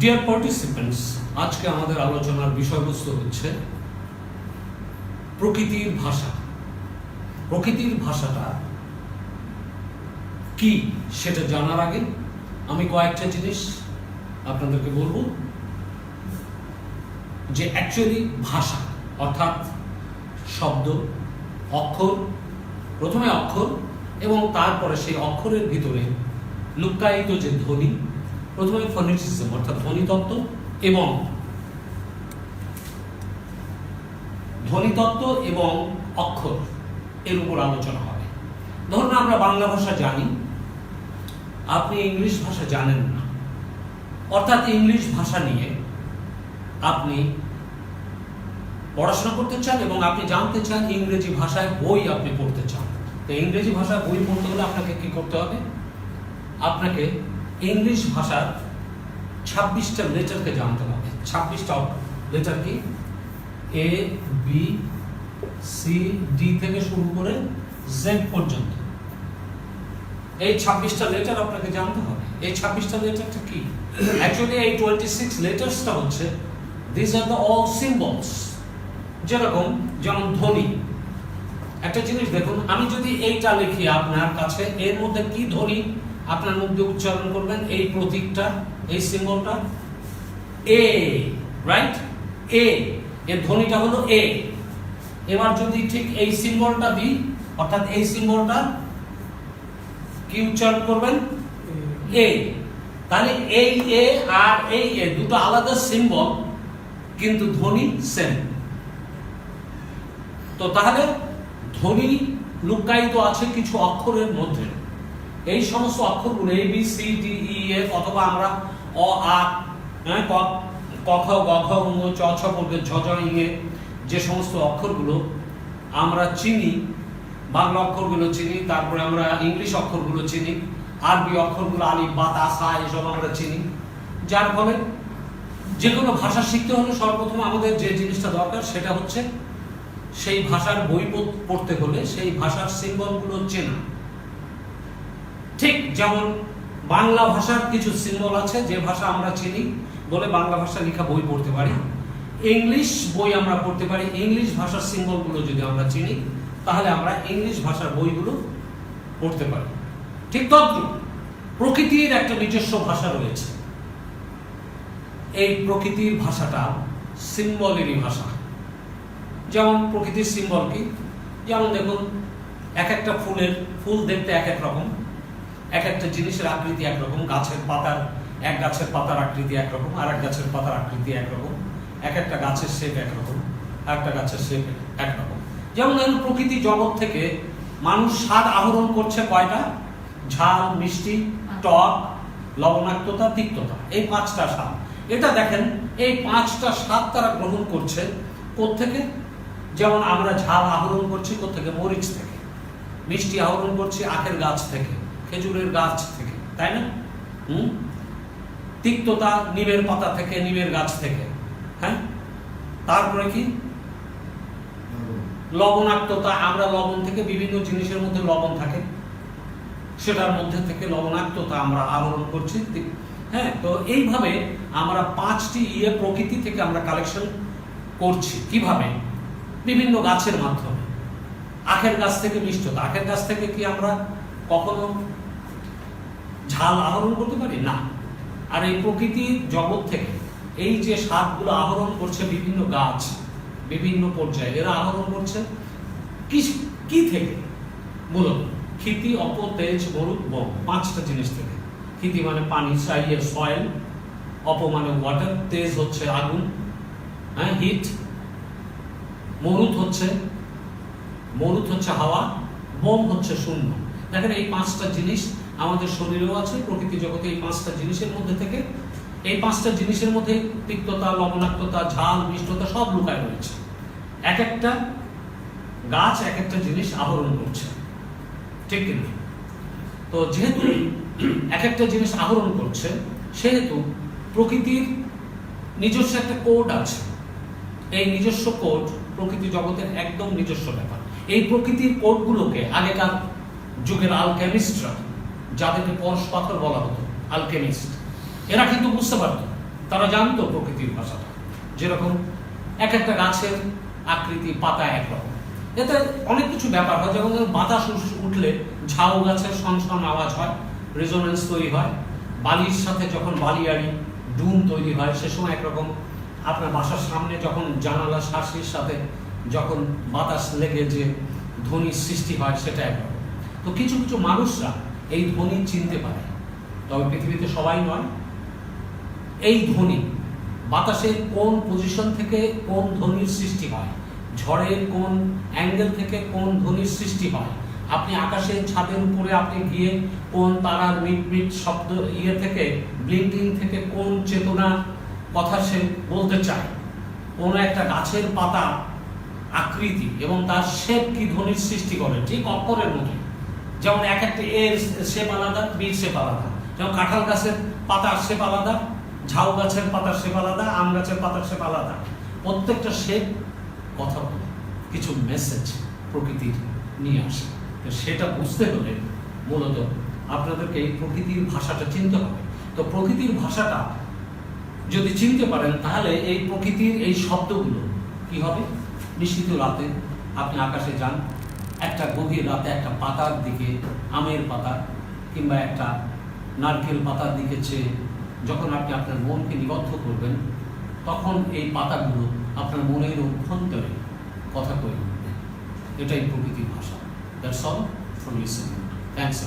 Deer participants আজকে আমাদের আলোচনার বিষয়বস্তু হচ্ছে প্রকৃতির ভাষা। প্রকৃতির ভাষাটা কি সেটা জানার আগে আমি কয়েকটা জিনিস আপনাদেরকে বলব। যে অ্যাকচুয়ালি ভাষা, অর্থাৎ শব্দ, অক্ষর, প্রথমে অক্ষর এবং তারপরে সেই অক্ষরের ভিতরে লুক্কায়িত যে ধ্বনি প্রথমে ফনিটিজম অর্থাৎ ধ্বনিতত্ত্ব এবং ধ্বনিতত্ত্ব এবং অক্ষর এর উপর আলোচনা হবে। ধরুন আমরা বাংলা ভাষা জানি, আপনি ইংলিশ ভাষা জানেন না। অর্থাৎ ইংলিশ ভাষা নিয়ে আপনি পড়াশোনা করতে চান এবং আপনি জানতে চান ইংরেজি ভাষায় বই আপনি পড়তে চান। তো ইংরেজি ভাষায় বই পড়তে হলে আপনাকে কি করতে হবে? আপনাকে ইংলিশ ভাষার ছাব্বিশটা লেটারকে জানতে হবে। ছাব্বিশটা লেটার কি? এ বি সি ডি থেকে শুরু করে জেড পর্যন্ত। এই ছাব্বিশটা লেটার আপনাকে জানতে হবে। এই ছাব্বিশটা লেটারটা কি? অ্যাকচুয়ালি এই টোয়েন্টি সিক্স লেটার্সটা হচ্ছে this are the all symbols যেরকম যেমন ধ্বনি একটা জিনিস দেখুন, আমি যদি এইটা লিখি আপনার কাছে, এর মধ্যে কি ধ্বনি আপনার মধ্যে উচ্চারণ করবেন, এই প্রতীকটা, এই সিম্বলটা এ রাইট এ এর ধ্বনিটা হলো এ এবার যদি ঠিক এই সিম্বলটা দিই, অর্থাৎ এই সিম্বলটা কি উচ্চারণ করবেন? এ তাহলে এই এ আর এই এ দুটো আলাদা সিম্বল কিন্তু ধ্বনি সেম তো তাহলে ধ্বনি লুকায়িত আছে কিছু অক্ষরের মধ্যে। এই সমস্ত অক্ষরগুলো A B C D E F অথবা আমরা অ, আ হ্যাঁ ক ক, খ, গ, ঘ, ঙ, চ, ছ পর্বে ঝ ঝ এ, যে সমস্ত অক্ষরগুলো আমরা চিনি, বাংলা অক্ষরগুলো চিনি, তারপরে আমরা ইংলিশ অক্ষরগুলো চিনি, আরবি অক্ষরগুলো আলি বাতা সা, এসব আমরা চিনি। যার ফলে যে কোনো ভাষা শিখতে হলে সর্বপ্রথম আমাদের যে জিনিসটা দরকার সেটা হচ্ছে সেই ভাষার বই পড়- পড়তে হলে সেই ভাষার সিম্বলগুলো চেনা। ঠিক যেমন বাংলা ভাষার কিছু সিম্বল আছে, যে ভাষা আমরা চিনি বলে বাংলা ভাষা লেখা বই পড়তে পারি। ইংলিশ বই আমরা পড়তে পারি। ইংলিশ ভাষার সিম্বলগুলো যদি আমরা চিনি, তাহলে আমরা ইংলিশ ভাষার বইগুলো পড়তে পারি। ঠিক তদ্রুপ প্রকৃতির একটা নিজস্ব ভাষা রয়েছে। এই প্রকৃতির ভাষাটা সিম্বলেরই ভাষা। যেমন প্রকৃতির সিম্বল কি? যেমন দেখুন এক একটা ফুলের ফুল দেখতে এক এক রকম। এক একটা জিনিসের আকৃতি একরকম, গাছের পাতার, এক গাছের পাতার আকৃতি একরকম আর এক গাছের পাতার আকৃতি একরকম। এক একটা গাছের শেপ একরকম আর একটা গাছের শেপ একরকম। যেমন ধরুন প্রকৃতি জগৎ থেকে মানুষ স্বাদ আহরণ করছে কয়টা? ঝাল, মিষ্টি, টক, লবণাক্ততা, তিক্ততা। এই পাঁচটা স্বাদ। এটা দেখেন, এই পাঁচটা স্বাদ তারা গ্রহণ করছে থেকে যেমন আমরা ঝাল আহরণ করছি থেকে মরিচ থেকে। মিষ্টি আহরণ করছি আখের গাছ থেকে, খেজুরের গাছ থেকে, তাই না? হুম? তিক্ততা নিমের পাতা থেকে, নিমের গাছ থেকে হ্যাঁ? তারপরে কি? লবণাক্ততা, আমরা লবণ থেকে বিভিন্ন জিনিসের মধ্যে লবণ থাকে। সেটার মধ্যে থেকে লবণাক্ততা আমরা আহরণ করছি। হ্যাঁ তো এইভাবে আমরা পাঁচটি ইয়ে প্রকৃতি থেকে আমরা কালেকশন করছি। কীভাবে? বিভিন্ন গাছের মাধ্যমে। আখের গাছ থেকে মিষ্টতা আখের গাছ থেকে কি আমরা কখনো ঝাল আহরণ করতে পারি? না। আর এই প্রকৃতির জগৎ থেকে এই যে স্বাদগুলো আহরণ করছে বিভিন্ন গাছ, বিভিন্ন পর্যায়ে, এরা আহরণ করছে কি কি থেকে? মূলত ক্ষিতি অপ তেজ মরুদ বম পাঁচটা জিনিস থেকে। ক্ষিতি মানে পানি সাইয়ে সয়েল অপ মানে ওয়াটার তেজ হচ্ছে আগুন হ্যাঁ হিট মরুদ হচ্ছে মরুদ হচ্ছে হাওয়া, বোম হচ্ছে শূন্য। দেখেন এই পাঁচটা জিনিস আমাদের শরীরেও আছে, প্রকৃতি জগতে এই পাঁচটা জিনিসের মধ্যে থেকে। এই পাঁচটা জিনিসের মধ্যে তিক্ততা, লবণাক্ততা, ঝাল, মিষ্টতা সব লুকায় রয়েছে। এক একটা গাছ, এক একটা জিনিস আহরণ করছে। ঠিক কিনা? তো যেহেতু এক একটা জিনিস আহরণ করছে, সেহেতু প্রকৃতির নিজস্ব একটা কোড আছে। এই নিজস্ব কোড প্রকৃতি জগতের একদম নিজস্ব ব্যাপার। এই প্রকৃতির কোডগুলোকে আগেকার যুগের আলকেমিস্টরা যাদেরকে পরশ পাথর বলা হতো আলকেমিস্ট এরা কিন্তু বুঝতে পারতো। তারা জানতো প্রকৃতির ভাষাটা। যেরকম এক একটা গাছের আকৃতি পাতা একরকম। এতে অনেক কিছু ব্যাপার হয়। যেমন বাতাস উঠলে ঝাউ গাছের সংসন আওয়াজ হয় রেজোনেন্স তৈরি হয়। বালির সাথে যখন বালিয়াড়ি ডুম তৈরি হয়, সে সময় একরকম আপনার বাসার সামনে যখন জানালা শাঁসির সাথে যখন বাতাস লেগে যে ধ্বনির সৃষ্টি হয়, সেটা একরকম তো কিছু কিছু মানুষরা এই ধ্বনি চিনতে পারে। তবে পৃথিবীতে সবাই নয়। এই ধ্বনি বাতাসের কোন পজিশন থেকে কোন ধ্বনির সৃষ্টি হয়, ঝড়ের কোন অ্যাঙ্গেল থেকে কোন ধ্বনির সৃষ্টি হয়, আপনি আকাশের ছাদের উপরে আপনি গিয়ে কোন তারার মিট মিট শব্দ ইয়ে থেকে ব্লিঙ্কিং থেকে কোন চেতনা কথা সে বলতে চায়। কোন একটা গাছের পাতা আকৃতি এবং তার শেপ কি ধ্বনির সৃষ্টি করে, ঠিক অপরের মতো। যেমন এক একটা এর শেপ আলাদা, বির শেপ আলাদা। যেমন কাঁঠাল গাছের পাতার শেপ আলাদা, ঝাউ গাছের পাতার শেপ আলাদা, আম গাছের পাতার শেপ আলাদা। প্রত্যেকটা শেপ কথা বলে, কিছু মেসেজ প্রকৃতির নিয়ে আসে। তো সেটা বুঝতে হলে মূলত আপনাদেরকে এই প্রকৃতির ভাষাটা চিনতে হবে। তো প্রকৃতির ভাষাটা যদি চিনতে পারেন, তাহলে এই প্রকৃতির এই শব্দগুলো কি হবে? নিশ্চিত রাতে আপনি আকাশে যান, একটা গভীর রাতে একটা পাতার দিকে, আমের পাতা কিংবা একটা নারকেল পাতার দিকে চেয়ে যখন আপনি আপনার মনকে নিবদ্ধ করবেন, তখন এই পাতাগুলো আপনার মনের অভ্যন্তরে কথা কয়ে উঠবে। এটাই প্রকৃতির ভাষা। That's all for listening thanks